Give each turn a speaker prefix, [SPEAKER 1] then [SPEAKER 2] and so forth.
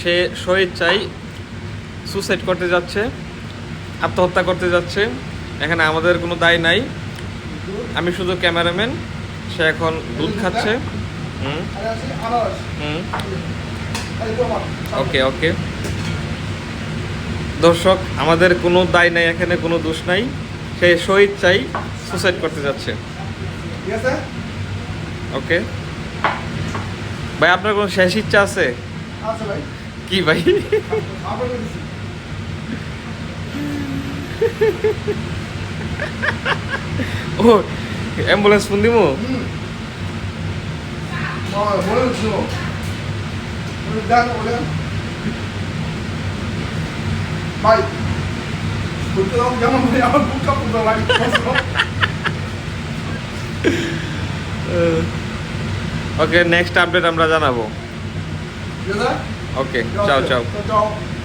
[SPEAKER 1] সে স্বইচ্ছাই suicide করতে যাচ্ছে, আত্মহত্যা করতে যাচ্ছে। এখানে আমাদের কোনো দায় নাই। আমি শুধু ক্যামেরাম্যান, সে এখন দুধ খাচ্ছে। ওকে ওকে। দর্শক, আমাদের কোনো দায় নাই, এখানে কোনো দোষ নাই। সে স্বইচ্ছাই সুসাইড করতে যাচ্ছে। ওকে। ভাই, আপনার কোনো শেষ ইচ্ছা আছে
[SPEAKER 2] ভাই।
[SPEAKER 1] কি ভাই? ও অ্যাম্বুলেন্স ফোন
[SPEAKER 2] বুক ভাই
[SPEAKER 1] ওকে নেক্সট আপডেট আমরা জানাব।
[SPEAKER 2] Ok,
[SPEAKER 1] tchau, tchau. tchau,
[SPEAKER 2] tchau.